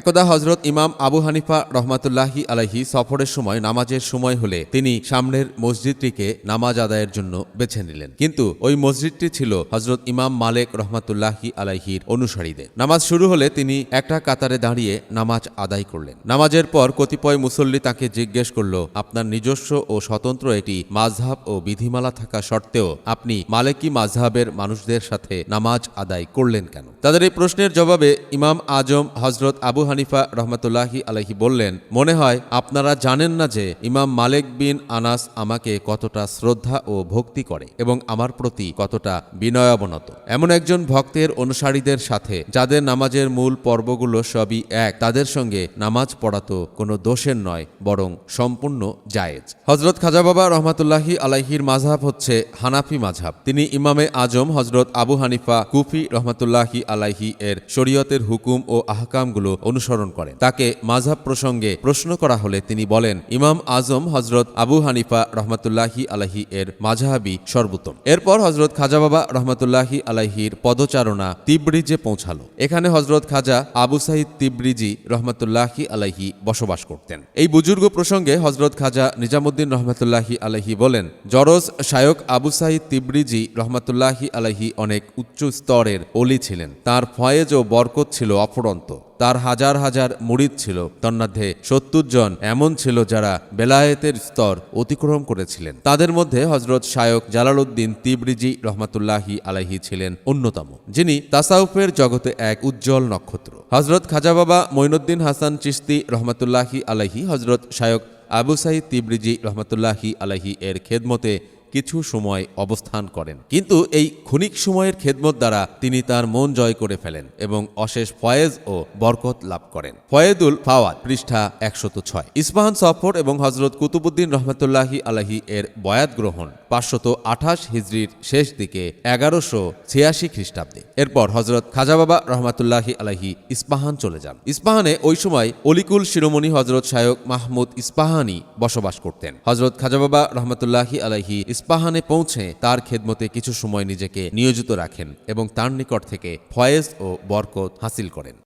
একদা হজরত ইমাম আবু হানিফা রহমাতুল্লাহি আলাহি সফরের সময়, নামাজের সময় হলে তিনি সামনের মসজিদটিকে নামাজ আদায়ের জন্য বেছে নিলেন। কিন্তু ওই মসজিদটি ছিল হজরত ইমাম মালেক রহমাতুল্লাহি আলাহির অনুসারীদের। নামাজ শুরু হলে তিনি একটা কাতারে দাঁড়িয়ে নামাজ আদায় করলেন। নামাজের পর কতিপয় মুসল্লি তাকে জিজ্ঞেস করল, আপনার নিজস্ব ও স্বতন্ত্র একটি মাঝহাব ও বিধিমালা থাকা সত্ত্বেও আপনি মালেকি মাঝহাবের মানুষদের সাথে নামাজ আদায় করলেন কেন? তাদের এই প্রশ্নের জবাবে ইমাম আজম হজরত আবু হানিফা রহমতুল্লাহি আলহি বললেন, মনে হয় আপনারা জানেন না যে ইমাম মালেক বিন আনাস আমাকে কতটা শ্রদ্ধা ও ভক্তি করে এবং আমার প্রতি কতটা বিনয়াবনত। এমন একজন ভক্তের অনুসারীদের সাথে যাদের নামাজের মূল পর্বগুলো সবই এক, তাদের সঙ্গে নামাজ পড়া তো কোনো দোষের নয়, বরং সম্পূর্ণ জায়েজ। হজরত খাজা বাবা রহমাতুল্লাহি আলাইহির মাঝহাব হচ্ছে হানাফি মাঝহাব তিনি ইমামে আজম হজরত আবু হানিফা কুফি রহমাতুল্লাহি আলাইহি এর শরীয়তের হুকুম ও আহকামগুলো অনুসরণ করেন। তাকে মাঝহাব প্রসঙ্গে প্রশ্ন করা হলে তিনি বলেন, ইমাম আজম হজরত আবু হানিফা রহমতুল্লাহি আলাহি এর মাঝহাবি সর্বোত্তম। এরপর হজরত খাজা বাবা রহমাতুল্লাহি আলাহির পদচারণা তিব্রিজে পৌঁছালো। এখানে হজরত খাজা আবু সাহিদ তিব্রিজি রহমাতুল্লাহি আলাহি বসবাস করতেন। এই বুজুর্গ প্রসঙ্গে হজরত খাজা নিজামুদ্দিন রহমতুল্লাহি আলাহি বলেন, জরজ শায়ক আবু সাহিদ তিব্রিজি রহমতুল্লাহি আলাহি অনেক উচ্চ স্তরের অলি ছিলেন। তার ফয়েজ ও বরকত ছিল অফুরন্ত। তার হাজার হাজার মুরিদ ছিল। তন্মধ্যে সত্তর জন এমন ছিল যারা বেলায়েতের স্তর অতিক্রম করেছিলেন। তাদের মধ্যে হজরত শায়ক জালালউদ্দিন তিবরিজি রহমাতুল্লাহি আলাহি ছিলেন অন্যতম, যিনি তাসাউফের জগতে এক উজ্জ্বল নক্ষত্র। হজরত খাজা বাবা মঈনুদ্দিন হাসান চিস্তি রহমাতুল্লাহি আলাহি হজরত শায়ক আবু সাইদ তিবরিজি রহমতুল্লাহি আলাহি এর খেদমতে কিছু সময় অবস্থান করেন। কিন্তু এই ক্ষণিক সময়ের খেদমত দ্বারা তিনি তার মন জয় করে ফেলেন এবং অশেষ ফয়েজ ও বরকত লাভ করেন। ফয়েদুল ফাওয়াদ, পৃষ্ঠা একশত ছয়। ইস্পাহান সফর এবং হজরত কুতুবুদ্দিন রহমতুল্লাহি আলাহি এর বয়াত গ্রহণ পাঁচশত আঠাশ হিজড়ির শেষ দিকে এগারোশো ছিয়াশি খ্রিস্টাব্দে। এরপর হজরত খাজা বাবা রহমাতুল্লাহি আলাহি ইস্পাহান চলে যান। ইস্পাহানে ওই সময় অলিকুল শিরোমণি হজরত শায়ক মাহমুদ ইস্পাহানি বসবাস করতেন। হজরত খাজা বাবা রহমতুল্লাহি আলাহি ইস্পাহানে পৌঁছে তার খেদমতে কিছু সময় নিজেকে নিয়োজিত রাখেন এবং তার নিকট থেকে ফয়েজ ও বরকত হাসিল করেন।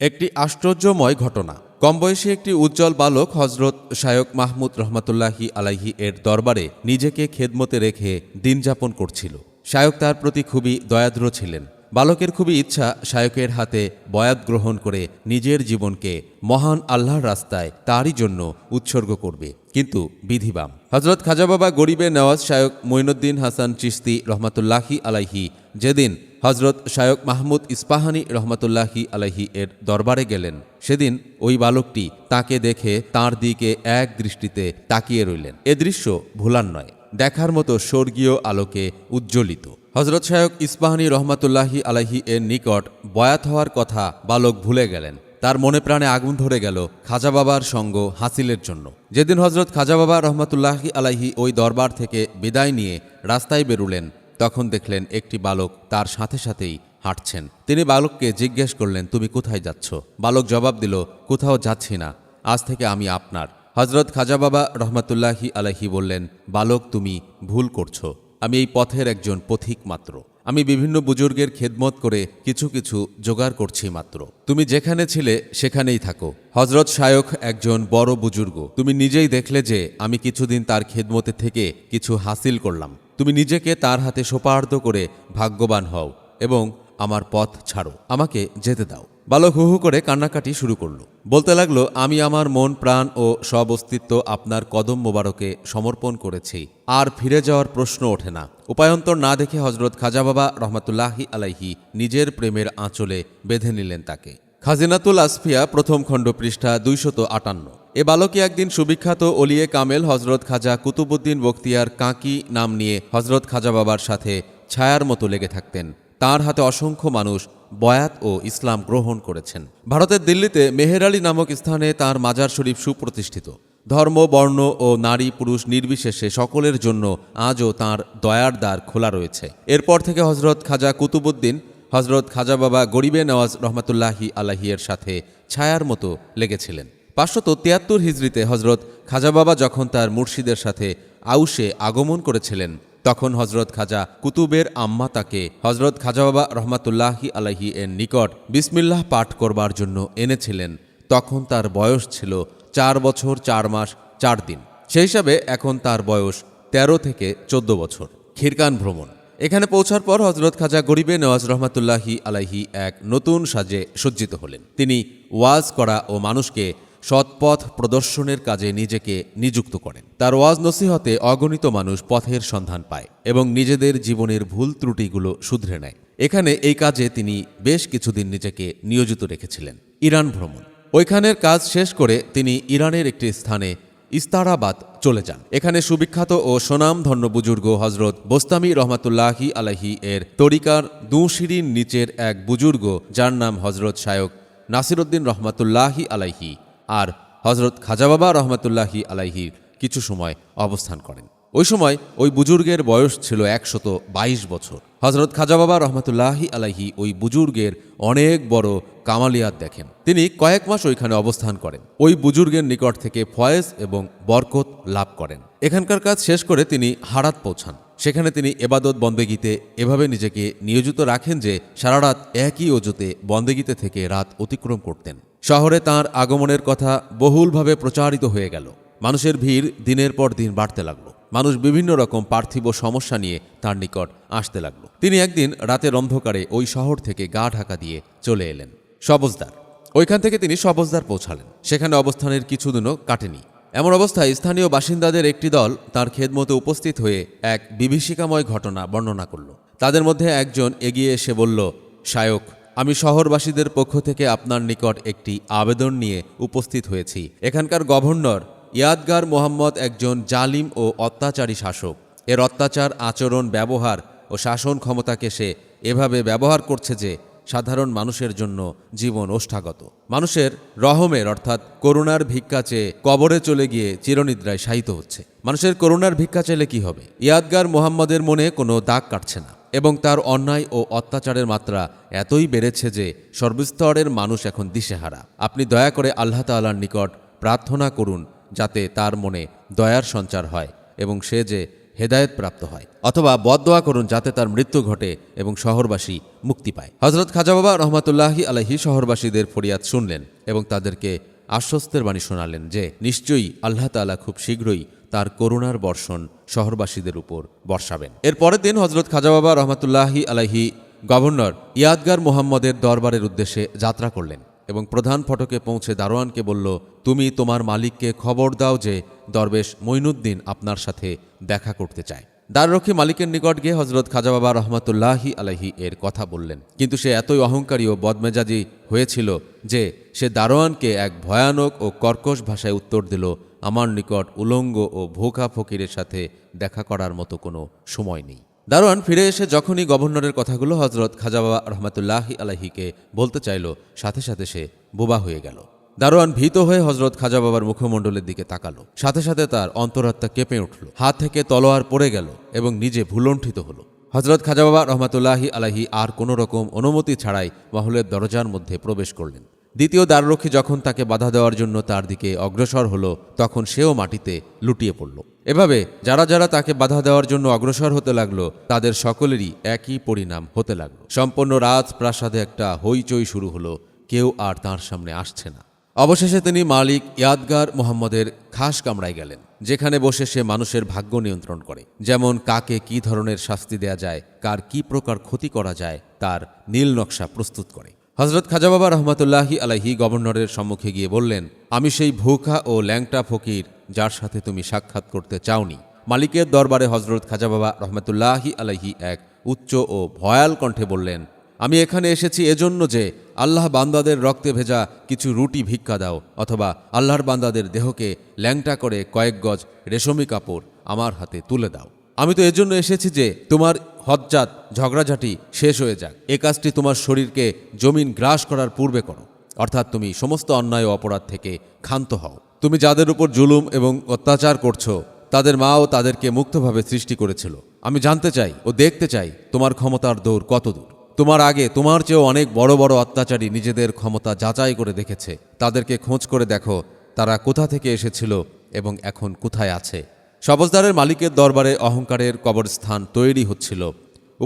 একটি আশ্চর্যময় ঘটনা। কম বয়সী একটি উজ্জ্বল বালক হজরত শায়ক মাহমুদ রহমতুল্লাহি আলাইহি এর দরবারে নিজেকে খেদমতে রেখে দিন যাপন করছিল। শায়ক তার প্রতি খুবই দয়াদ্র ছিলেন। বালকের খুবই ইচ্ছা শায়কের হাতে বয়াত গ্রহণ করে নিজের জীবনকে মহান আল্লাহর রাস্তায় তারই জন্য উৎসর্গ করবে। কিন্তু বিধিবাম। হজরত খাজা বাবা গরিবে নওয়াজ শায়ক মঈনুদ্দিন হাসান চিস্তি রহমাতুল্লাহি আলাইহি যেদিন হজরত শায়ক মাহমুদ ইস্পাহানি রহমতুল্লাহি আলাহি এর দরবারে গেলেন, সেদিন ওই বালকটি তাকে দেখে তার দিকে এক দৃষ্টিতে তাকিয়ে রইলেন। এ দৃশ্য ভুলার নয়, দেখার মতো স্বর্গীয় আলোকে উজ্জ্বলিত। হজরত শায়ক ইস্পাহানি রহমাতুল্লাহি আলাহি এর নিকট বয়াত হওয়ার কথা বালক ভুলে গেলেন। তার মনে প্রাণে আগুন ধরে গেল খাজা বাবার সঙ্গ হাসিলের জন্য। যেদিন হজরত খাজা বাবা রহমতুল্লাহি আলাহি ওই দরবার থেকে বিদায় নিয়ে রাস্তায় বেরুলেন, তখন দেখলেন একটি বালক তার সাথে সাথেই হাঁটছেন। তিনি বালককে জিজ্ঞেস করলেন, তুমি কোথায় যাচ্ছ? বালক জবাব দিল, কোথাও যাচ্ছি না, আজ থেকে আমি আপনার। হজরত খাজা বাবা রহমতুল্লাহি আলাহি বললেন, বালক, তুমি ভুল করছ। আমি এই পথের একজন পথিক মাত্র। আমি বিভিন্ন বুজুর্গের খেদমত করে কিছু কিছু জোগাড় করছি মাত্র। তুমি যেখানে ছিলে, সেখানেই থাকো। হজরত শায়ক একজন বড় বুজুর্গ। তুমি নিজেই দেখলে যে আমি কিছুদিন তার খেদমতে থেকে কিছু হাসিল করলাম। তুমি নিজেকে তার হাতে সোপার্দ করে ভাগ্যবান হও এবং আমার পথ ছাড়ো। আমাকে যেতে দাও। বালক হু হু করে কান্নাকাটি শুরু করল। বলতে লাগল, আমি আমার মন, প্রাণ ও সব অস্তিত্ব আপনার কদম মোবারকে সমর্পণ করেছি। আর ফিরে যাওয়ার প্রশ্ন ওঠে না। উপায়ন্তর না দেখে হজরত খাজা বাবা রহমতুল্লাহি আলাইহি নিজের প্রেমের আঁচলে বেঁধে নিলেন তাকে। খাজিনাতুল আসফিয়া প্রথম খণ্ড পৃষ্ঠা দুইশত আটান্ন। এ বালকই একদিন সুবিখ্যাত অলিয়ে কামেল হজরত খাজা কুতুবুদ্দিন বক্তিয়ার কাঁকি নাম নিয়ে হজরত খাজা বাবার সাথে ছায়ার মতো লেগে থাকতেন। তার হাতে অসংখ্য মানুষ বয়াত ও ইসলাম গ্রহণ করেছেন। ভারতের দিল্লিতে মেহের আলী নামক স্থানে তার মাজার শরীফ সুপ্রতিষ্ঠিত। ধর্ম, বর্ণ ও নারী পুরুষ নির্বিশেষে সকলের জন্য আজও তার দয়ার দ্বার খোলা রয়েছে। এরপর থেকে হজরত খাজা কুতুবুদ্দিন হজরত খাজা বাবা গরিবে নওয়াজ রহমতুল্লাহি আলাহিয়ের সাথে ছায়ার মতো লেগেছিলেন। পাঁচশত তিয়াত্তর হিজড়িতে হজরত খাজা বাবা যখন তার মুর্শিদের সাথে আউসে আগমন করেছিলেন তখন হজরত খাজা কুতুবের আম্মা তাকে, হজরত খাজা বাবা রহমাতুল্লাহি আলাহি এর নিকট বিসমিল্লাহ পাঠ করবার জন্য এনেছিলেন। তখন তার বয়স ছিল চার বছর চার মাস চার দিন। সেই হিসাবে এখন তার বয়স ১৩ থেকে চোদ্দ বছর। খিরকান ভ্রমণ। এখানে পৌঁছার পর হজরত খাজা গরিবে নওয়াজ রহমাতুল্লাহি আলাইহি এক নতুন সাজে সজ্জিত হলেন। তিনি ওয়াজ করা ও মানুষকে সৎপথ প্রদর্শনের কাজে নিজেকে নিযুক্ত করেন। তার ওয়াজ নসিহতে অগণিত মানুষ পথের সন্ধান পায় এবং নিজেদের জীবনের ভুল ত্রুটিগুলো শুধরে নেয়। এখানে এই কাজে তিনি বেশ কিছুদিন নিজেকে নিয়োজিত রেখেছিলেন। ইরান ভ্রমণ। ওইখানের কাজ শেষ করে তিনি ইরানের একটি স্থানে ইস্তারাবাদ চলে যান। এখানে সুবিখ্যাত ও সুনামধন্য বুজুর্গ হজরত বোস্তামি রহমাতুল্লাহি আলাহি এর তরিকার দুশিরির নিচের এক বুজুর্গ, যার নাম হজরত শায়ক নাসিরুদ্দিন রহমাতুল্লাহি আলাইহি আর হজরত খাজাবাবা রহমাতুল্লাহি আলাইহির কিছু সময় অবস্থান করেন। ওই সময় ওই বুজুর্গের বয়স ছিল একশত বাইশ বছর। হজরত খাজাবাবা রহমতুল্লাহি আলাইহি ওই বুজুর্গের অনেক বড় কামালিয়াত দেখেন। তিনি কয়েক মাস ওইখানে অবস্থান করেন। ওই বুজুর্গের নিকট থেকে ফয়েজ এবং বরকত লাভ করেন। এখানকার কাজ শেষ করে তিনি হারাত পৌঁছান। সেখানে তিনি এবাদত বন্দেগিতে এভাবে নিজেকে নিয়োজিত রাখেন যে সারা রাত একই অজুতে বন্দেগিতে থেকে রাত অতিক্রম করতেন। শহরে তার আগমনের কথা বহুলভাবে প্রচারিত হয়ে গেল। মানুষের ভিড় দিনের পর দিন বাড়তে লাগল। মানুষ বিভিন্ন রকম পার্থিব সমস্যা নিয়ে তার নিকট আসতে লাগল। তিনি একদিন রাতের অন্ধকারে ওই শহর থেকে গা ঢাকা দিয়ে চলে এলেন। সবজদার। ওইখান থেকে তিনি সবজদার পৌঁছালেন। সেখানে অবস্থানের কিছুদিনও কাটেনি। এমন অবস্থায় স্থানীয় বাসিন্দাদের একটি দল তার খেদমতে উপস্থিত হয়ে এক বিভীষিকাময় ঘটনা বর্ণনা করল। তাদের মধ্যে একজন এগিয়ে এসে বলল শায়ক আমি শহরবাসীদের পক্ষ থেকে আপনার নিকট একটি আবেদন নিয়ে উপস্থিত হয়েছি। এখানকার গভর্নর ইয়াদগার মোহাম্মদ একজন জালিম ও অত্যাচারী শাসক। এর অত্যাচার, আচরণ, ব্যবহার ও শাসন ক্ষমতাকে সে এভাবে ব্যবহার করছে যে সাধারণ মানুষের জন্য জীবন ওষ্ঠাগত। মানুষের রহমের অর্থাৎ করুণার ভিক্ষা চেয়ে কবরে চলে গিয়ে চিরনিদ্রায় শায়িত হচ্ছে। মানুষের করুণার ভিক্ষা চাইলে কি হবে? ইয়াদগার মোহাম্মদের মনে কোনো দাগ কাটছে না। এবং তার অন্যায় ও অত্যাচারের মাত্রা এতই বেড়েছে যে সর্বস্তরের মানুষ এখন দিশেহারা। আপনি দয়া করে আল্লাহ তাল্লার নিকট প্রার্থনা করুন যাতে তার মনে দয়ার সঞ্চার হয় এবং সে যে হেদায়েত প্রাপ্ত হয়। অথবা বদদোয়া করুন যাতে তার মৃত্যু ঘটে এবং শহরবাসী মুক্তি পায়। হজরত খাজাবাবা রহমাতুল্লাহি আলহি শহরবাসীদের ফরিয়াদ শুনলেন এবং তাদেরকে আশ্বস্তের বাণী শোনালেন যে নিশ্চয়ই আল্লাহ তালা খুব শীঘ্রই তার করুণার বর্ষণ শহরবাসীদের উপর বর্ষাবেন। এর পরের দিন হজরত খাজাবাবা রহমাতুল্লাহি আলাহি গভর্নর ইয়াদগার মোহাম্মদের দরবারের উদ্দেশ্যে যাত্রা করলেন এবং প্রধান ফটকে পৌঁছে দারোয়ানকে বলল, তুমি তোমার মালিককে খবর দাও যে দরবেশ মইনুদ্দিন আপনার সাথে দেখা করতে চায়। দ্বাররক্ষী মালিকের নিকট গিয়ে হজরত খাজাবাবা রহমতুল্লাহি আলাহি এর কথা বললেন। কিন্তু সে এতই অহংকারী ও বদমেজাজি হয়েছিল যে সে দারোয়ানকে এক ভয়ানক ও কর্কশ ভাষায় উত্তর দিল আমার নিকট উলঙ্গ ও ভোকা ফকিরের সাথে দেখা করার মতো কোনো সময় নেই। দারোয়ান ফিরে এসে যখনই গভর্নরের কথাগুলো হজরত খাজাবাবা রহমতুল্লাহি আলাহিকে বলতে চাইল, সাথে সাথে সে বোবা হয়ে গেল। দারোয়ান ভীত হয়ে হজরত খাজা বাবার মুখমণ্ডলের দিকে তাকালো। সাথে সাথে তার অন্তরাত্মা কেঁপে উঠল। হাত থেকে তলোয়ার পড়ে গেল এবং নিজে ভুলণ্ঠিত হলো। হজরত খাজা বাবা রহমাতুল্লাহি আলাহি আর কোনো রকম অনুমতি ছাড়াই মহলের দরজার মধ্যে প্রবেশ করলেন। দ্বিতীয় দ্বাররক্ষী যখন তাকে বাধা দেওয়ার জন্য তার দিকে অগ্রসর হলো, তখন সেও মাটিতে লুটিয়ে পড়ল। এভাবে যারা যারা তাকে বাধা দেওয়ার জন্য অগ্রসর হতে লাগল, তাদের সকলেরই একই পরিণাম হতে লাগল। সম্পূর্ণ রাত প্রাসাদে একটা হইচই শুরু হলো, কেউ আর তার সামনে আসছে না। অবশেষে তিনি মালিক ইয়াদগার মোহাম্মদের খাস কামড়ায় গেলেন, যেখানে বসে সে মানুষের ভাগ্য নিয়ন্ত্রণ করে। যেমন কাকে কি ধরনের শাস্তি দেয়া যায়, কার কি প্রকার ক্ষতি করা যায়, তার নীল নকশা প্রস্তুত করে। হজরত খাজাবাবা রহমতুল্লাহি আলাহি গভর্নরের সম্মুখে গিয়ে বললেন, আমি সেই ভুখা ও ল্যাংটা ফকির যার সাথে তুমি সাক্ষাৎ করতে চাওনি। মালিকের দরবারে হজরত খাজাবাবা রহমতুল্লাহি আলাহি এক উচ্চ ও ভয়াল কণ্ঠে বললেন, আমি এখানে এসেছি এজন্য যে আল্লাহ বান্দাদের রক্তে ভেজা কিছু রুটি ভিক্ষা দাও, অথবা আল্লাহর বান্দাদের দেহকে ল্যাংটা করে কয়েক গজ রেশমি কাপড় আমার হাতে তুলে দাও। আমি তো এজন্য এসেছি যে তোমার হজ্জাত ঝগড়াঝাটি শেষ হয়ে যাক। এ কাজটি তোমার শরীরকে জমিন গ্রাস করার পূর্বে করো। অর্থাৎ তুমি সমস্ত অন্যায় অপরাধ থেকে ক্ষান্ত হও। তুমি যাদের উপর জুলুম এবং অত্যাচার করছ, তাদের মাও তাদেরকে মুক্তভাবে সৃষ্টি করেছিল। আমি জানতে চাই ও দেখতে চাই তোমার ক্ষমতার দৌড় কত দূর। তোমার আগে তোমার চেয়েও অনেক বড় বড় অত্যাচারী নিজেদের ক্ষমতা যাচাই করে দেখেছে। তাদেরকে খোঁজ করে দেখো তারা কোথা থেকে এসেছিল এবং এখন কোথায় আছে। সবজদারের মালিকের দরবারে অহংকারের কবরস্থান তৈরি হচ্ছিল।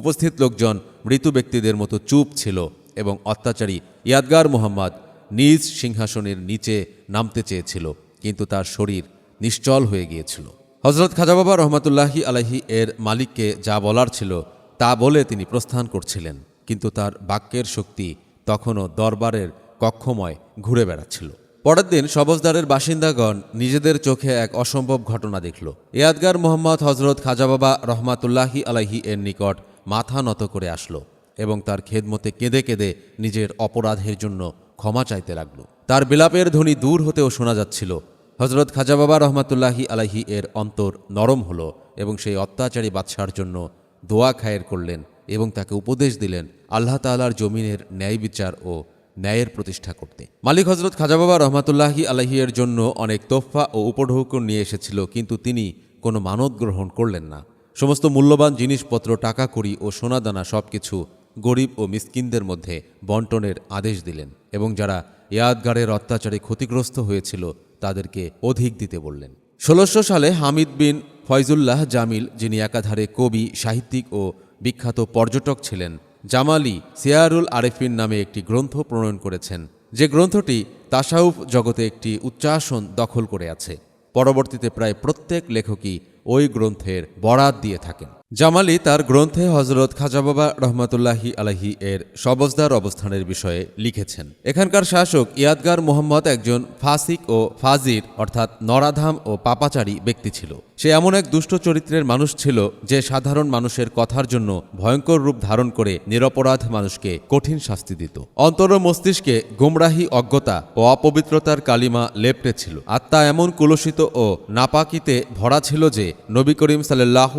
উপস্থিত লোকজন মৃত ব্যক্তিদের মতো চুপ ছিল এবং অত্যাচারী ইয়াদগার মোহাম্মদ নিজ সিংহাসনের নিচে নামতে চেয়েছিল, কিন্তু তার শরীর নিশ্চল হয়ে গিয়েছিল। হজরত খাজা বাবা রহমতুল্লাহি আলাহি এর মালিককে যা বলার ছিল, তা বলে তিনি প্রস্থান করছিলেন, কিন্তু তার বাক্যের শক্তি তখনও দরবারের কক্ষময় ঘুরে বেড়াচ্ছিল। পরের দিন সবজদারের বাসিন্দাগণ নিজেদের চোখে এক অসম্ভব ঘটনা দেখল। ইয়াদগার মোহাম্মদ হজরত খাজা বাবা রহমাতুল্লাহি আলাহি এর নিকট মাথা নত করে আসলো এবং তার খেদমতে কেঁদে কেঁদে নিজের অপরাধের জন্য ক্ষমা চাইতে লাগল। তার বিলাপের ধ্বনি দূর হতেও শোনা যাচ্ছিল। হজরত খাজা বাবা রহমাতুল্লাহি আলাহি এর অন্তর নরম হল এবং সেই অত্যাচারী বাদশার জন্য দোয়া খায়ের করলেন এবং তাকে উপদেশ দিলেন আল্লাহ তাআলার জমিনের ন্যায় বিচার ও ন্যায়ের প্রতিষ্ঠা করতে। মালিক হজরত খাজা বাবা রহমাতুল্লাহি আলাহি এর জন্য অনেক তোফা ও উপঢৌকন নিয়ে এসেছিল, কিন্তু তিনি কোনো মানত গ্রহণ করলেন না। সমস্ত মূল্যবান জিনিসপত্র টাকা কড়ি ও সোনাদানা সবকিছু গরিব ও মিসকিনদের মধ্যে বন্টনের আদেশ দিলেন এবং যারা ইয়াদগারের অত্যাচারে ক্ষতিগ্রস্ত হয়েছিল, তাদেরকে অধিক দিতে বললেন। ষোলোশো সালে হামিদ বিন ফয়জুল্লাহ জামিল, যিনি একাধারে কবি, সাহিত্যিক ও বিখ্যাত পর্যটক ছিলেন জামালি সিয়ারুল আরেফিন নামে একটি গ্রন্থ প্রণয়ন করেছেন। যে গ্রন্থটি তাসাউফ জগতে একটি উচ্চাসন দখল করে আছে। পরবর্তীতে প্রায় প্রত্যেক লেখকই ওই গ্রন্থের বরাত দিয়ে থাকেন। জামালি তার গ্রন্থে হজরত খাজাবাবা রহমতুল্লাহি আলাহি এর সবজদার অবস্থানের বিষয়ে লিখেছেন। এখানকার শাসক ইয়াদগার মোহাম্মদ একজন ফাসিক ও ফাজির, অর্থাৎ নরাধাম ও পাপাচারী ব্যক্তি ছিল। সে এমন এক দুষ্ট চরিত্রের মানুষ ছিল যে সাধারণ মানুষের কথার জন্য ভয়ঙ্কর রূপ ধারণ করে নিরপরাধ মানুষকে কঠিন শাস্তি দিত। অন্তর মস্তিষ্কে গুমরাহি অজ্ঞতা ও অপবিত্রতার কালিমা লেপটে ছিল। আত্মা এমন কুলসিত ও নাপাকিতে ভরা ছিল যে নবী করিম সাল্লাহু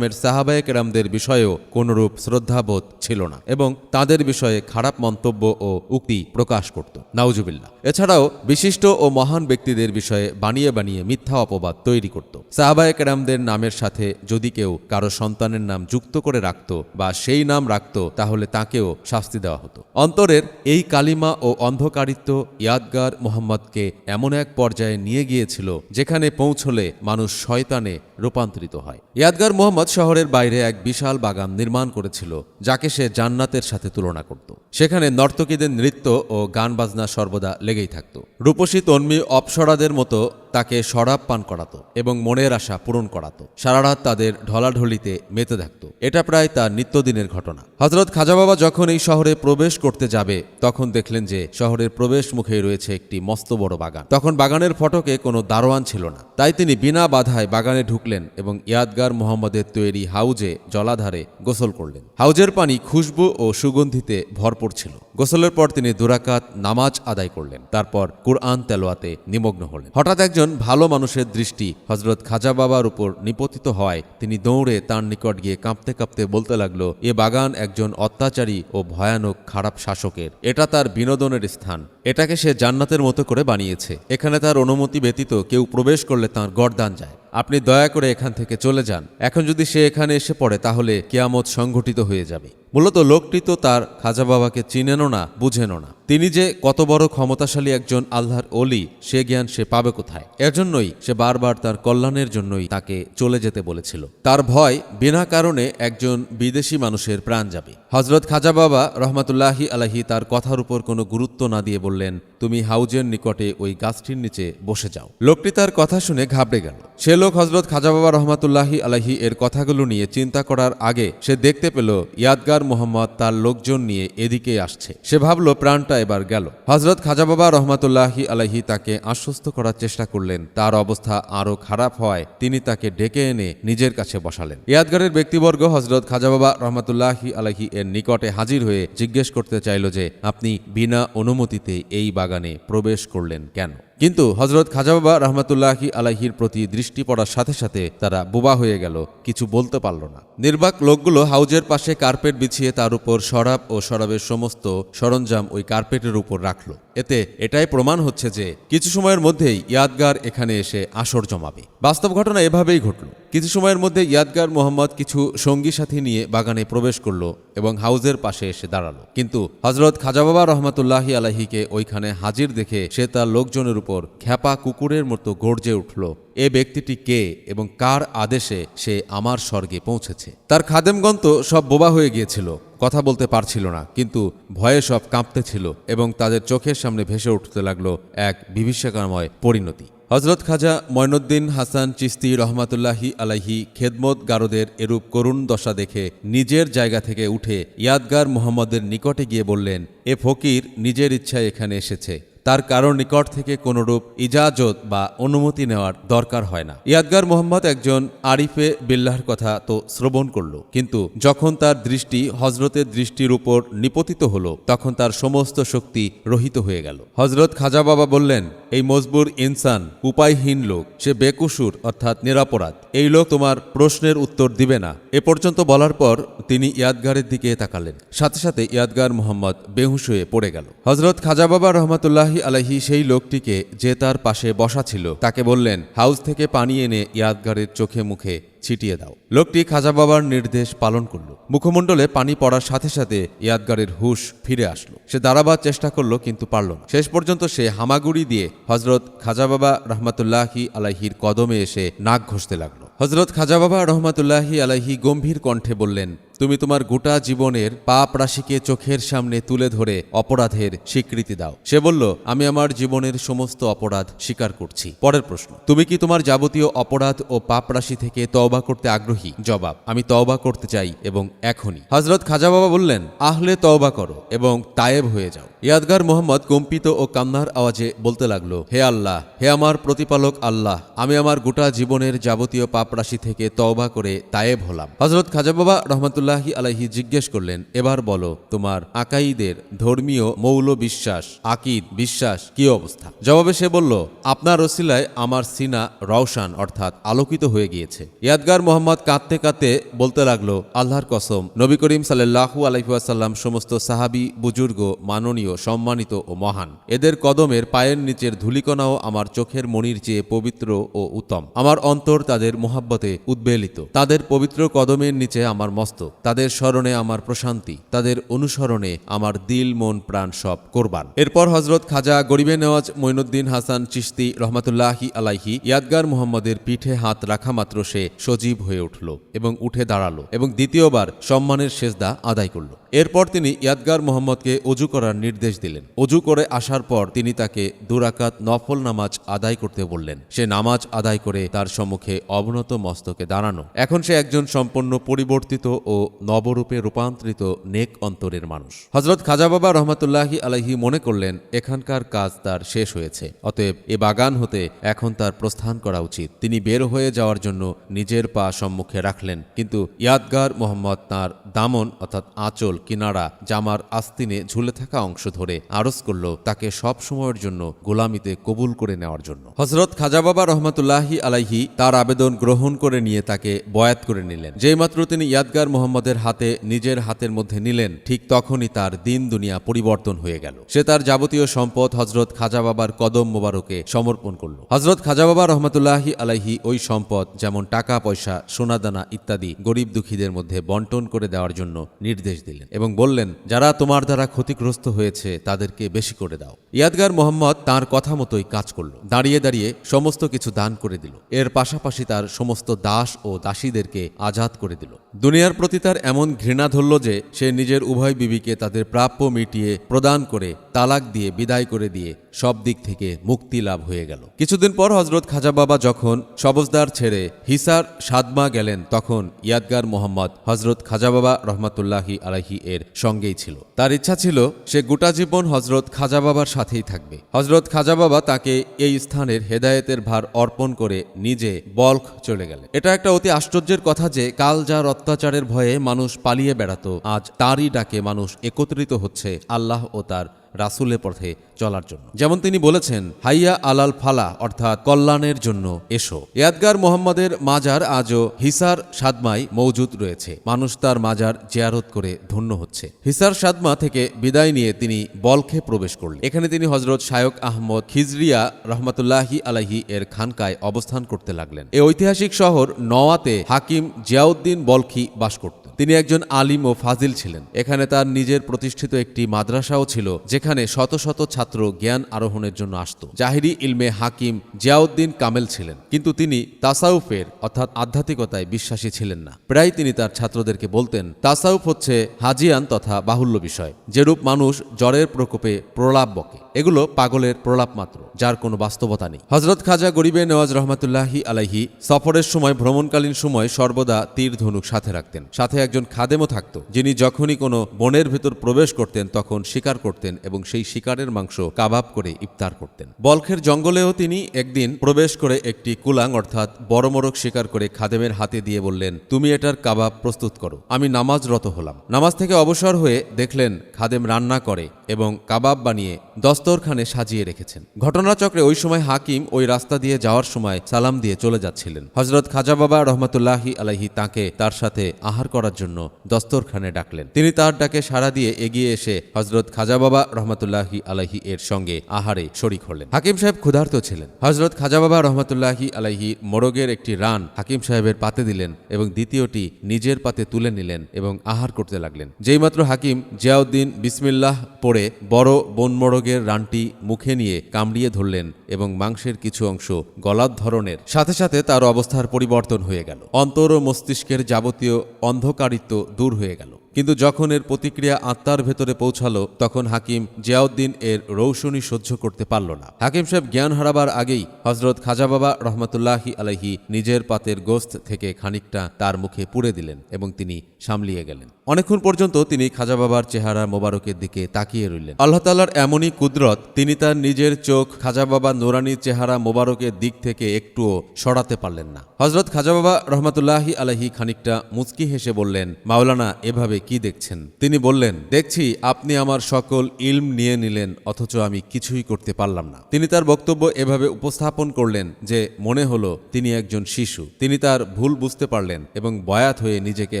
আলাইসাল্লামের সাহাবায়ক রামদের বিষয়েও কোনরূপ শ্রদ্ধাবোধ ছিল না এবং তাদের বিষয়ে খারাপ মন্তব্য ও উক্তি প্রকাশ করত। নাউজুবিল্লা এছাড়াও বিশিষ্ট ও মহান ব্যক্তিদের বিষয়ে বানিয়ে বানিয়ে মিথ্যা অপবাদ তৈরি করত। সাহাবায়ক রামদের নামের সাথে যদি কেউ কারও সন্তানের নাম যুক্ত করে রাখত বা সেই নাম রাখত, তাহলে তাকেও শাস্তি দেওয়া হতো। অন্তরের এই কালিমা ও অন্ধকারিত্ব ইয়াদগার মোহাম্মদকে এমন এক পর্যায়ে নিয়ে গিয়েছিল, যেখানে পৌঁছলে মানুষ শয়তানে রূপান্তরিত হয়। ইয়াদগার মোহাম্মদ শহরের বাইরে এক বিশাল বাগান নির্মাণ করেছিল, যাকে সে জান্নাতের সাথে তুলনা করত। সেখানে নর্তকীদের নৃত্য ও গান বাজনা সর্বদা লেগেই থাকত। রূপসী তন্মী অপসরাদের মতো তাকে শরাব পান করাতো এবং মনের আশা পূরণ করাতো। সারা রাত তাদের ঢলাঢলিতে মেতে থাকত। এটা প্রায় তার নিত্যদিনের ঘটনা। হজরত খাজা বাবা যখন এই শহরে প্রবেশ করতে যাবে, তখন দেখলেন যে শহরের প্রবেশ মুখে রয়েছে একটি মস্ত বড় বাগান। তখন বাগানের ফটকে কোনো দারোয়ান ছিল না। তাই তিনি বিনা বাধায় বাগানে ঢুকলেন এবং ইয়াদগার মোহাম্মদের তৈরি হাউজে জলাধারে গোসল করলেন। হাউজের পানি খুশবু ও সুগন্ধিতে ভরপুর ছিল। গোসলের পর তিনি দুরাকাত নামাজ আদায় করলেন। তারপর কুরআন তেলোয়াতে নিমগ্ন হলেন। হঠাৎ একজন ভালো মানুষের দৃষ্টি হজরত খাজা বাবার উপর নিপতিত হওয়ায় তিনি দৌড়ে তার নিকট গিয়ে কাঁপতে কাঁপতে বলতে লাগল, এ বাগান একজন অত্যাচারী ও ভয়ানক খারাপ শাসকের। এটা তার বিনোদনের স্থান। এটাকে সে জান্নাতের মতো করে বানিয়েছে। এখানে তার অনুমতি ব্যতীত কেউ প্রবেশ করলে তার গরদান যায়। আপনি দয়া করে এখান থেকে চলে যান। এখন যদি সে এখানে এসে পড়ে, তাহলে কেয়ামত সংঘটিত হয়ে যাবে। মূলত লোকটি তো তার খাজা বাবাকে চিনেনও না, বুঝেনও না। তিনি যে কত বড় ক্ষমতাশালী একজন আল্লাহর অলি সে জ্ঞান সে পাবে কোথায়? এজন্যই সে বারবার তার কল্যাণের জন্যই তাকে চলে যেতে বলেছিল। তার ভয় বিনা কারণে একজন বিদেশি মানুষের প্রাণ যাবে। হজরত খাজা বাবা রহমতুল্লাহি আলাহি তার কথার উপর কোনো গুরুত্ব না দিয়ে বললেন, তুমি হাউজের নিকটে ওই গাছটির নিচে বসে যাও। লোকটি তার কথা শুনে ঘাবড়ে গেল। সে লোক হজরত খাজা বাবা রহমতুল্লাহি আলাহি এর কথাগুলো নিয়ে চিন্তা করার আগে সে দেখতে পেল, ইয়াদগার মোহাম্মদ তার লোকজন নিয়ে এদিকে আসছে। সে ভাবল, প্রাণটা এবার গেল। হজরত খাজা বাবা রহমতুল্লাহি আলাহি তাকে আশ্বস্ত করার চেষ্টা করলেন। তার অবস্থা আরও খারাপ হওয়ায় তিনি তাকে ডেকে এনে নিজের কাছে বসালেন। ইয়াদগারের ব্যক্তিবর্গ হজরত খাজা বাবা রহমতুল্লাহি আলাহি এর নিকটে হাজির হয়ে জিজ্ঞেস করতে চাইল যে, আপনি বিনা অনুমতিতে এই বাগানে প্রবেশ করলেন কেন? কিন্তু হজরত খাজাবাবা রহমতুল্লাহি আলাহির প্রতি দৃষ্টি পড়ার সাথে সাথে তারা বোবা হয়ে গেল, কিছু বলতে পারল না। নির্বাক লোকগুলো হাউজের পাশে কার্পেট বিছিয়ে তার উপর শরাব ও শরাবের সমস্ত সরঞ্জাম ওই কার্পেটের উপর রাখল। এতে এটাই প্রমাণ হচ্ছে যে কিছু সময়ের মধ্যেই ইয়াদগার এখানে এসে আসর জমাবে। বাস্তব ঘটনা এভাবেই ঘটল। কিছু সময়ের মধ্যে ইয়াদগার মোহাম্মদ কিছু সঙ্গী সাথী নিয়ে বাগানে প্রবেশ করল এবং হাউজের পাশে এসে দাঁড়াল। কিন্তু হজরত খাজা বাবা রহমতুল্লাহি আলাহিকে ওইখানে হাজির দেখে সে তার লোকজনের উপর খ্যাপা কুকুরের মতো গর্জে উঠল, এ ব্যক্তিটি কে এবং কার আদেশে সে আমার স্বর্গে পৌঁছেছে? তার খাদেমগণ তো সব বোবা হয়ে গিয়েছিল। কথা বলতে পারছিল না, কিন্তু ভয়ে সব কাঁপতেছিল এবং তাদের চোখের সামনে ভেসে উঠতে লাগল এক বিভীষিকাময় পরিণতি। হজরত খাজা ময়নুদ্দিন হাসান চিস্তি রহমাতুল্লাহি আলাহি খেদমত গারদের এরূপ করুণ দশা দেখে নিজের জায়গা থেকে উঠে ইয়াদগার মোহাম্মদের নিকটে গিয়ে বললেন, এ ফকির নিজের ইচ্ছায় এখানে এসেছে। তার কারোর নিকট থেকে কোনরূপ ইজাজত বা অনুমতি নেওয়ার দরকার হয় না। ইয়াদগার মোহাম্মদ একজন আরিফে বিল্লাহর কথা তো শ্রবণ করল। কিন্তু যখন তার দৃষ্টি হজরতের দৃষ্টির উপর নিপতিত হল, তখন তার সমস্ত শক্তি রহিত হয়ে গেল। হজরত খাজা বাবা বললেন, এই মজবুর ইনসান উপায়হীন লোক, সে বেকুসুর অর্থাৎ নিরাপরাধ। এই লোক তোমার প্রশ্নের উত্তর দিবে না। এ পর্যন্ত বলার পর তিনি ইয়াদগারের দিকে তাকালেন। সাথে সাথে ইয়াদগার মোহাম্মদ বেহুশ হয়ে পড়ে গেল। হজরত খাজা বাবা রহমতুল্লাহি আলাহি সেই লোকটিকে যে তার পাশে বসা ছিল, তাকে বললেন, হাউস থেকে পানি এনে ইয়াদগারের চোখে মুখে ছিটিয়ে দাও। লোকটি খাজা বাবার নির্দেশ পালন করল। মুখমণ্ডলে পানি পড়ার সাথে সাথে ইয়াদগারের হুশ ফিরে আসলো। সে দাঁড়াবার চেষ্টা করল, কিন্তু পারল না। শেষ পর্যন্ত সে হামাগুড়ি দিয়ে হজরত খাজা বাবা রহমতুল্লাহি আলাহির কদমে এসে নাক ঘষতে লাগল। হজরত খাজা বাবা রহমতুল্লাহি আলাহি গম্ভীর কণ্ঠে বললেন তুমি তোমার গোটা জীবনের পাপ রাশিকে চোখের সামনে তুলে ধরে অপরাধের স্বীকৃতি দাও। সে বলল, আমি আমার জীবনের সমস্ত অপরাধ স্বীকার করছি। পরের প্রশ্ন, তুমি কি তোমার যাবতীয় অপরাধ ও পাপ রাশি থেকে তওবা করতে আগ্রহী? জবাব, আমি তওবা করতে চাই এবং এখনই। হজরত খাজা বাবা বললেন, আহলে তওবা করো এবং তায়েব হয়ে যাও। ইয়াদগার মোহাম্মদ কম্পিত ও কান্নার আওয়াজে বলতে লাগল, হে আল্লাহ, হে আমার প্রতিপালক আল্লাহ, আমি আমার গোটা জীবনের যাবতীয় পাপ রাশি থেকে তওবা করে তায়েব হলাম। হজরত খাজা বাবা রহমতুল্লাহি আলাহি জিজ্ঞেস করলেন, এবার বলো, তোমার আকাইদের ধর্মীয় মৌল বিশ্বাস, আকিদ, বিশ্বাস কি অবস্থা? জবাবে সে বলল, আপনার রসিলায় আমার সিনা রওশান অর্থাৎ আলোকিত হয়ে গিয়েছে। ইয়াদগার মোহাম্মদ কাঁদতে কাঁদতে বলতে লাগল, আল্লাহর কসম, নবী করিম সাল্লাহু আলহিহাসাল্লাম সমস্ত সাহাবি, বুজুর্গ, মাননীয়, সম্মানিত ও মহান। এদের কদমের পায়ের নিচের ধুলিকণাও আমার চোখের মনির চেয়ে পবিত্র ও উত্তম। আমার অন্তর তাদের মোহাব্বতে উদ্বেলিত। তাদের পবিত্র কদমের নিচে আমার মস্তক তাদের স্মরণে আমার প্রশান্তি, তাদের অনুসরণে আমার দিল, মন, প্রাণ সব কোরবান। এরপর হজরত খাজা গরিবে নেওয়াজ মঈনুদ্দিন হাসান চিস্তি রহমাতুল্লাহি আলাইহি ইয়াদগার মোহাম্মদের পিঠে হাত রাখা মাত্র সে সজীব হয়ে উঠল এবং উঠে দাঁড়াল এবং দ্বিতীয়বার সম্মানের শেষদা আদায় করল। এরপর তিনি ইয়াদগার মোহাম্মদকে অজু করার নির্দেশ দিলেন। অজু করে আসার পর তিনি তাকে দুরাকাত নফল নামাজ আদায় করতে বললেন। সে নামাজ আদায় করে তার সম্মুখে অবনত মস্তকে দাঁড়ানো। এখন সে একজন সম্পূর্ণ পরিবর্তিত ও নবরূপে রূপান্তরিত নেক অন্তরের মানুষ। হজরত খাজা বাবা রহমতুল্লাহি আলাহি মনে করলেন, এখানকার কাজ তার শেষ হয়েছে। অতএব এ বাগান হতে এখন তার প্রস্থান করা উচিত। তিনি বের হয়ে যাওয়ার জন্য নিজের পা সম্মুখে রাখলেন। কিন্তু ইয়াদগার মোহাম্মদ তার দামন অর্থাৎ আঁচল কিনারা জামার আস্তিনে ঝুলে থাকা অংশ ধরে আরজ করল তাকে সব সময়ের জন্য গোলামিতে কবুল করে নেওয়ার জন্য। হজরত খাজা বাবা রহমতুল্লাহি আলাইহি তার আবেদন গ্রহণ করে নিয়ে তাকে বয়াত করে নিলেন। যেইমাত্র তিনি ইয়াদগার মোহাম্মদের হাতে নিজের হাতের মধ্যে নিলেন, ঠিক তখনই তার দিন দুনিয়া পরিবর্তন হয়ে গেল। সে তার যাবতীয় সম্পদ হজরত খাজা বাবার কদম মোবারকে সমর্পণ করল। হজরত খাজা বাবা রহমতুল্লাহি আলাইহি ওই সম্পদ যেমন টাকা, পয়সা সোনাদানা ইত্যাদি গরিব দুঃখীদের মধ্যে বন্টন করে দেওয়ার জন্য নির্দেশ দিলেন। এবং বললেন, যারা তোমার দ্বারা ক্ষতিগ্রস্ত হয়েছে, তাদেরকে বেশি করে দাও। ইয়াদগার মোহাম্মদ তার কথা মতোই কাজ করল। দাঁড়িয়ে দাঁড়িয়ে সমস্ত কিছু দান করে দিল। এর পাশাপাশি তার সমস্ত দাস ও দাসীদেরকে আজাদ করে দিল। দুনিয়ার প্রতি তার এমন ঘৃণা ধরল যে, সে নিজের উভয় বিবিকে তাদের প্রাপ্য মিটিয়ে প্রদান করে তালাক দিয়ে, বিদায় করে দিয়ে সব দিক থেকে মুক্তি লাভ হয়ে গেল। কিছুদিন পর হজরত খাজা বাবা যখন সবজদার ছেড়ে হিসার সাদমা গেলেন, তখন ইয়াদগার মোহাম্মদ হজরত খাজা বাবা রহমতুল্লাহি আলাহি এর সঙ্গেই ছিল। তার ইচ্ছা ছিল সে গোটা জীবন হজরত খাজা বাবার সাথেই থাকবে। হজরত খাজা বাবা তাকে এই স্থানের হেদায়েতের ভার অর্পণ করে নিজে বলখ চলে গেলেন। এটা একটা অতি আশ্চর্যের কথা যে, কাল যার অত্যাচারের ভয়ে মানুষ পালিয়ে বেড়াতো, আজ তারই ডাকে মানুষ একত্রিত হচ্ছে আল্লাহ ও তার রাসুলের পথে চলার জন্য। যেমন তিনি বলেছেন, হাইয়া আলাল ফালা, অর্থাৎ কল্যাণের জন্য এসো। ইয়াদগার মোহাম্মদের মাজার আজও হিসার সাদমাই মৌজুদ রয়েছে। মানুষ তার মাজার জিয়ারত করে ধন্য হচ্ছে। হিসার সাদমা থেকে বিদায় নিয়ে তিনি বলখে প্রবেশ করলেন। এখানে তিনি হজরত শায়ক আহমদ খিজরিয়া রহমতুল্লাহি আলাহি এর খানকায় অবস্থান করতে লাগলেন। এই ঐতিহাসিক শহর নওয়াতে হাকিম জিয়াউদ্দিন বলখি বাস করতেন তিনি একজন আলিম ও ফাজিল ছিলেন। এখানে তার নিজের প্রতিষ্ঠিত একটি মাদ্রাসাও ছিল, যেখানে শত শত ছাত্র জ্ঞান আরোহণের জন্য আসত। জাহিরি ইলমে হাকিম জিয়াউদ্দিন কামেল ছিলেন, কিন্তু তিনি তাসাউফের, অর্থাৎ আধ্যাত্মিকতায় বিশ্বাসী ছিলেন না। প্রায় তিনি তার ছাত্রদেরকে বলতেন, তাসাউফ হচ্ছে হাজিয়ান তথা বাহুল্য বিষয়, যেরূপ মানুষ জ্বরের প্রকোপে প্রলাপ বকে। এগুলো পাগলের প্রলাপ মাত্র, যার কোনো বাস্তবতা নেই। হজরত খাজা গরিবে নেওয়াজ রহমাতুল্লাহি আলাইহি সফরের সময়, ভ্রমণকালীন সময় সর্বদা তীর ধনুক সাথে রাখতেন। সাথে একজন খাদেমও থাকত, যিনি যখনই কোনো বনের ভেতর প্রবেশ করতেন, তখন শিকার করতেন এবং সেই শিকারের মাংস কাবাব করে ইফতার করতেন। বলখের জঙ্গলেও তিনি একদিন প্রবেশ করে একটি কুলাং, অর্থাৎ বড় মোরগ শিকার করে খাদেমের হাতে দিয়ে বললেন, তুমি এটার কাবাব প্রস্তুত করো। আমি নামাজরত হলাম। নামাজ থেকে অবসর হয়ে দেখলেন খাদেম রান্না করে এবং কাবাব বানিয়ে দস্তরখানে সাজিয়ে রেখেছেন। ঘটনাচক্রে ওই সময় হাকিম ওই রাস্তা দিয়ে যাওয়ার সময় সালাম দিয়ে চলে যাচ্ছিলেন। হজরত খাজা বাবা রহমতুল্লাহি আলাহি তাকে তার সাথে আহার করার জন্য দস্তরখানে ডাকলেন। তিনি তার ডাকে সাড়া দিয়ে এগিয়ে এসে হজরত খাজা বাবা রহমতুল্লাহি আলাহি এর সঙ্গে আহারে শরিক হলেন। হাকিম সাহেব ক্ষুধার্ত ছিলেন। হজরত খাজা বাবা রহমতুল্লাহি আলাহি মোরগের একটি রান হাকিম সাহেবের পাতে দিলেন এবং দ্বিতীয়টি নিজের পাতে তুলে নিলেন এবং আহার করতে লাগলেন। যেইমাত্র হাকিম জিয়াউদ্দিন বিসমিল্লাহ পড়ে বড় বন মোরগের রানটি মুখে নিয়ে কামড়িয়ে ধরলেন এবং মাংসের কিছু অংশ গলার ধরনের। সাথে সাথে তার অবস্থার পরিবর্তন হয়ে গেল। অন্তর ও মস্তিষ্কের যাবতীয় অন্ধকারিত্ব দূর হয়ে গেল। কিন্তু যখন এর প্রতিক্রিয়া আত্মার ভেতরে পৌঁছালো, তখন হাকিম জিয়াউদ্দিন এর রৌশনী সহ্য করতে পারল না। হাকিম সাহেব জ্ঞান হারাবার আগেই হজরত খাজা বাবা রহমতুল্লাহি আলাহি নিজের পাতের গোস্ত থেকে খানিকটা তার মুখে পুড়ে দিলেন এবং তিনি সামলিয়ে গেলেন। অনেকক্ষণ পর্যন্ত তিনি খাজা বাবার চেহারা মোবারকের দিকে তাকিয়ে রইলেন। আল্লাহ তাল্লার এমনই কুদরত, তিনি তার নিজের চোখ খাজা বাবা নোরানি চেহারা মোবারকের দিক থেকে একটুও সরাতে পারলেন না। হজরত খাজা বাবা রহমতুল্লাহি আলাহি খানিকটা মুচকি হেসে বললেন, মাওলানা, এভাবে কি দেখছেন? তিনি বললেন, দেখছি আপনি আমার সকল ইলম নিয়ে নিলেন, অথচ আমি কিছুই করতে পারলাম না। তিনি তার বক্তব্য এভাবে উপস্থাপন করলেন যে, মনে হলো তিনি একজন শিশু। তিনি তার ভুল বুঝতে পারলেন এবং বয়াত হয়ে নিজেকে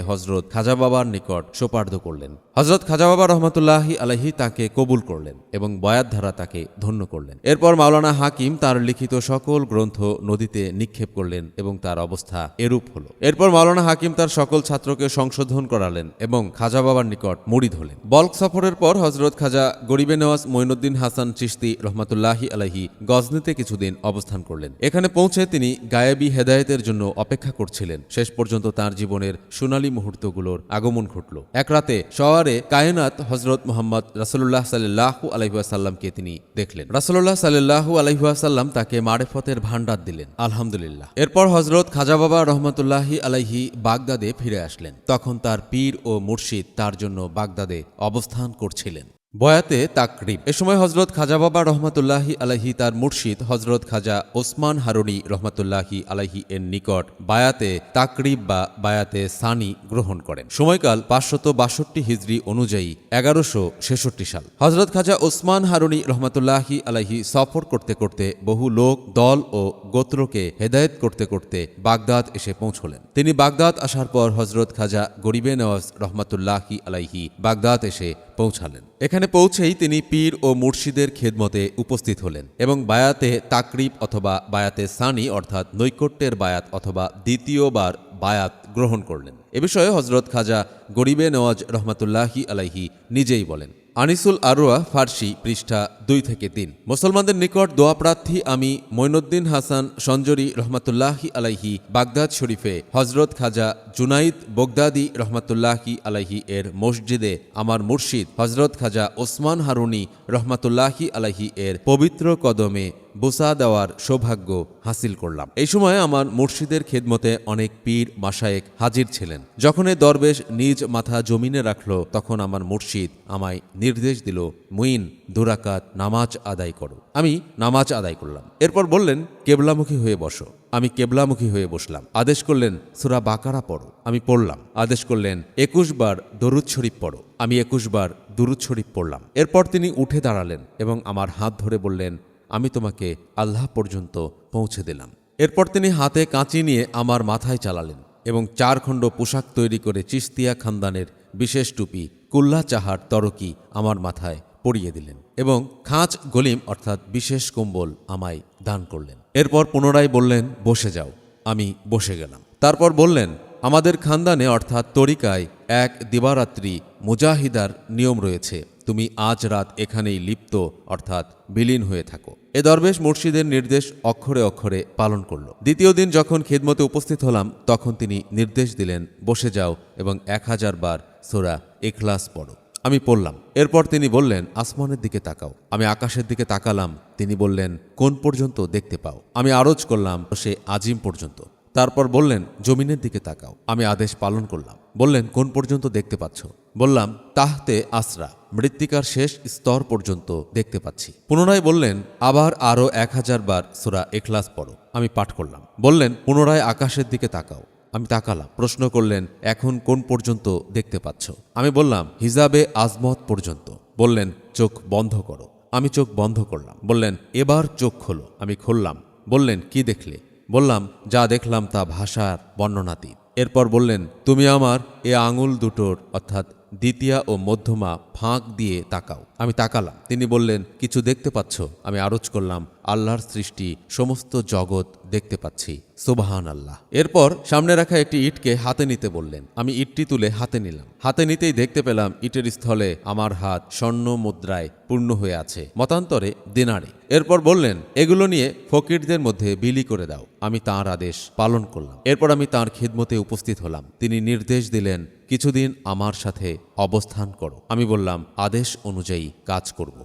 হজরত খাজা বাবার নিকট সোপার্দ করলেন। হজরত খাজা বাবা রহমতুল্লাহি আলহি তাকে কবুল করলেন এবং বয়াত ধারা তাকে ধন্য করলেন। এরপর মাওলানা হাকিম তার লিখিত সকল গ্রন্থ নদীতে নিক্ষেপ করলেন এবং তার অবস্থা এরূপ হল। এরপর মাওলানা হাকিম তার সকল ছাত্রকে সংশোধন করালেন এবং খাজা বাবার নিকট মুড়িদ হলেন। বল্ক সফরের পর হজরত খাজা গরিবে নওয়াজ মঈনুদ্দিন হাসান চিস্তি রহমতুল্লাহি আলহি গজনিতে কিছুদিন অবস্থান করলেন। এখানে পৌঁছে তিনি গায়েবী হেদায়েতের জন্য অপেক্ষা করছিলেন। শেষ পর্যন্ত তার জীবনের সোনালী মুহূর্তগুলোর আগমন ঘটল। এক রাতে শহরে কায়নাত হজরত মোহাম্মদ রাসুল্লাহ সাল্লাহু আলহিহাসাল্লামকে তিনি দেখলেন। রাসুল্লাহ সাল্লাহু আলহিহাসাল্লাম তাকে মারেফতের ভাণ্ডার দিলেন। আলহামদুলিল্লাহ। এরপর হজরত খাজা বাবা রহমতুল্লাহি আলাইহি বাগদাদে ফিরে আসলেন। তখন তার পীর ও মুর্শিদ তার জন্য বাগদাদে অবস্থান করছিলেন। বয়াতে তাকরিব। এ সময় হজরত খাজা বাবা রহমতুল্লাহি আলাহি তার মুর্শিদ হজরত খাজা ওসমান হারুনি রহমতুল্লাহি আলাহি এর নিকট বায়াতে তাকরিব বা বায়াতে সানি গ্রহণ করেন। সময়কাল পাঁচশত বাষট্টি হিজড়ি অনুযায়ী এগারোশো ছেষট্টি সাল। হজরত খাজা ওসমান হারুনি রহমতুল্লাহি আলাহি সফর করতে করতে বহু লোক, দল ও গোত্রকে হেদায়েত করতে করতে বাগদাদ এসে পৌঁছলেন। তিনি বাগদাদ আসার পর হজরত খাজা গরিবে নওয়াজ রহমতুল্লাহি আলাইহি বাগদাদ এসে পৌঁছালেন। এখানে পৌঁছেই তিনি পীর ও মুর্শিদের খেদমতে উপস্থিত হলেন এবং বায়াতে তাকরিব অথবা বায়াতে সানি, অর্থাৎ নৈকট্যের বায়াত অথবা দ্বিতীয়বার বায়াত গ্রহণ করলেন। এ বিষয়ে হজরত খাজা গরিবে নওয়াজ রহমতুল্লাহি আলাইহি নিজেই বলেন। আনিসুল আরোয়া, ফার্সি, পৃষ্ঠা দুই থেকে তিন। মুসলমানদের নিকট দোয়া প্রার্থী আমি মৈনুদ্দিন হাসান সঞ্জরি রহমতুল্লাহি আলাইহি, বাগদাদ শরীফে হজরত খাজা জুনাইদ বগদাদি রহমতুল্লাহি আলাইহি এর মসজিদে আমার মুর্শিদ হজরত খাজা ওসমান হারুনি রহমতুল্লাহি আলাইহি এর পবিত্র কদমে বোসা দেওয়ার সৌভাগ্য হাসিল করলাম। এই সময় আমার মুর্শিদের খেদমতে অনেক পীর মাসায়েক হাজির ছিলেন। যখন এ দরবেশ নিজ মাথা জমিনে রাখল, তখন আমার মুর্শিদ আমায় নির্দেশ দিল, মুইন, দুরাকাত, নামাজ আদায় করো। আমি নামাজ আদায় করলাম। এরপর বললেন, কেবলামুখী হয়ে বসো। আমি কেবলামুখী হয়ে বসলাম। আদেশ করলেন, সুরা বাকারা পড়ো। আমি পড়লাম। আদেশ করলেন, একুশ বার দরুদ শরীফ পড়ো। আমি একুশ বার দুরুদ শরীফ পড়লাম। এরপর তিনি উঠে দাঁড়ালেন এবং আমার হাত ধরে বললেন, আমি তোমাকে আল্লাহ পর্যন্ত পৌঁছে দিলাম। এরপর তিনি হাতে কাঁচি নিয়ে আমার মাথায় চালালেন এবং চার খণ্ড পোশাক তৈরি করে চিস্তিয়া খানদানের বিশেষ টুপি কুল্লা চাহার তরকি আমার মাথায় পরিয়ে দিলেন এবং খাঁচ গলিম অর্থাৎ বিশেষ কম্বল আমায় দান করলেন। এরপর পুনরায় বললেন, বসে যাও, আমি বসে গেলাম। তারপর বললেন, আমাদের খানদানে অর্থাৎ তরিকায় এক দিবারাত্রি মুজাহিদার নিয়ম রয়েছে। তুমি আজ রাত এখানেই লিপ্ত অর্থাৎ বিলীন হয়ে থাকো। এ দরবেশ মুর্শিদের নির্দেশ অক্ষরে অক্ষরে পালন করল। দ্বিতীয় দিন যখন খিদমতে উপস্থিত হলাম, তখন তিনি নির্দেশ দিলেন, বসে যাও এবং এক হাজার বার সোরা এখলাস পড়ো। আমি পড়লাম। এরপর তিনি বললেন, আসমানের দিকে তাকাও। আমি আকাশের দিকে তাকালাম। তিনি বললেন, কোন পর্যন্ত দেখতে পাও? আমি আরজ করলাম, সে আজিম পর্যন্ত। তারপর বললেন, জমিনের দিকে তাকাও। আমি আদেশ পালন করলাম। বললেন, কোন পর্যন্ত দেখতে পাচ্ছ? বললাম, তাহতে আসরা, মৃত্তিকার শেষ স্তর পর্যন্ত দেখতে পাচ্ছি। পুনরায় বললেন, আবার আরও এক হাজার বার সোরা এখলাস পড়ো। আমি পাঠ করলাম। বললেন, পুনরায় আকাশের দিকে তাকাও। আমি তাকালাম। প্রশ্ন করলেন, এখন কোন পর্যন্ত দেখতে পাচ্ছ? আমি বললাম, হিজাবে আজমত পর্যন্ত। বললেন, চোখ বন্ধ করো। আমি চোখ বন্ধ করলাম। বললেন, এবার চোখ খোলো। আমি খুললাম। বললেন, কি দেখলে? বললাম, যা দেখলাম তা ভাষার বর্ণনাতীত। এরপর বললেন, তুমি আমার এ আঙুল দুটোর, অর্থাৎ দ্বিতীয়া ও মধ্যমা ফাঁক দিয়ে তাকাও। আমি তাকালাম। তিনি বললেন, কিছু দেখতে পাচ্ছ? আমি আরজ করলাম, আল্লাহর সৃষ্টি, সমস্ত জগৎ দেখতে পাচ্ছি। সুবাহান আল্লাহ এরপর সামনে রাখা একটি ইটকে হাতে নিতে বললেন। আমি ইটটি তুলে হাতে নিলাম। হাতে নিতেই দেখতে পেলাম, ইটের স্থলে আমার হাত স্বর্ণ মুদ্রায় পূর্ণ হয়ে আছে, মতান্তরে দিনারে। এরপর বললেন, এগুলো নিয়ে ফকিরদের মধ্যে বিলি করে দাও। আমি তার আদেশ পালন করলাম। এরপর আমি তার খিদমতে উপস্থিত হলাম। তিনি নির্দেশ দিলেন, কিছুদিন আমার সাথে অবস্থান করো। আমি বললাম আদেশ অনুযায়ী কাজ করব।